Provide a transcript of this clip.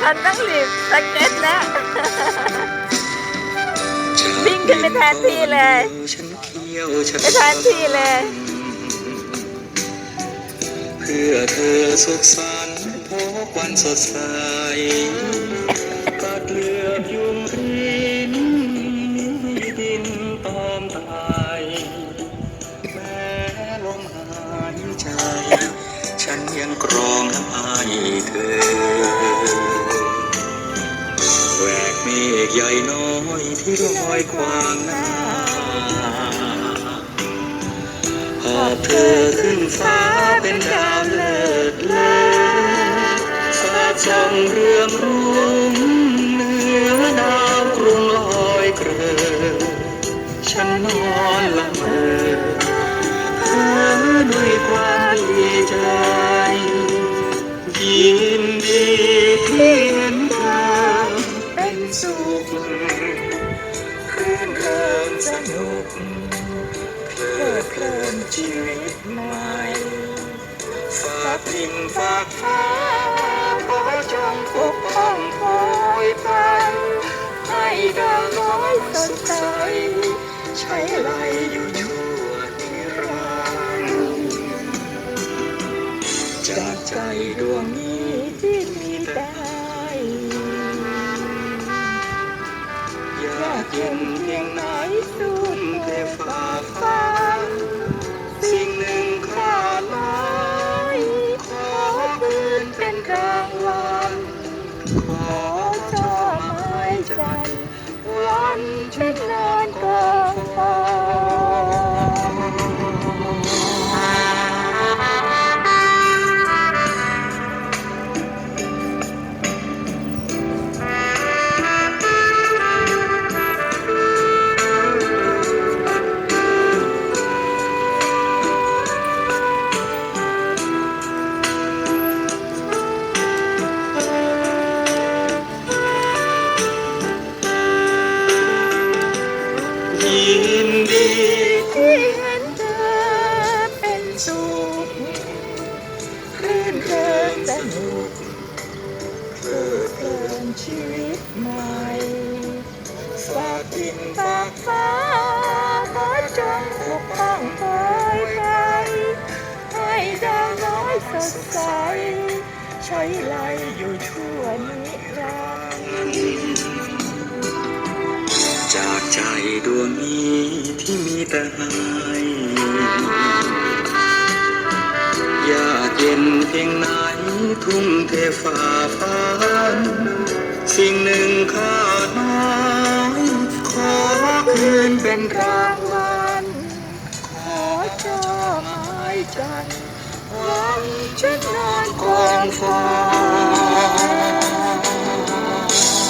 ฉันต้องรีบสเก็ตแล้ววิ่งขึ้นไปแทนที่เลยฉันเที่ยวฉันไปแทนที่เลย เพื่อเธอสุขสันต์พบวันสดใสกัดเลือกยุงรินดินตอมตายแม้ลมหายใจ ฉันยังกรองให้เธอ เมฆใหญ่น้อยที่ลอยขวางหน้าหอบเธอขึ้นฟ้าเป็นดาวเลิศเลอสาดส่องเรืองรุ่งเหนือดาวกรุงลอยเกลือฉันนอนละเมอเพ้อด้วยความดีใจยินดีที่เห็นเธอ สุขรื่นเริงสนุกเพลิดเพลินชีวิตใหม่ฝากดินฝากฟ้าขอจงปกป้องโปรยปรานให้ดาวน้อยสดใสใช้ไหลอยู่ชั่วนิรันดร์จากใจดวงนี้ที่มีแต่ อยากเย็นเพียงไหนทุ่มเทฝ่าฟันสิ่งหนึ่งค่าน้อยขอปืนเป็นรางวัลขอจอไม้จันวันชุนน สุขคลื่นเพลินสนุกเพลิดเพลินชีวิตใหม่ฝากดินฝากฟ้าขอจงปกป้องคอยไปให้ดาวน้อยสดใสใช้ไหลอยู่ชั่วนิรันดร์จากใจดวงนี้ที่มีแต่ห้อ พียงไหนทุ่มเทฝ่าฟันสิ่งหนึ่งขาน้อยขอคืนเป็นรารางวัลขอเจ้าไม้จันหวังฉันนอนกองฟ้า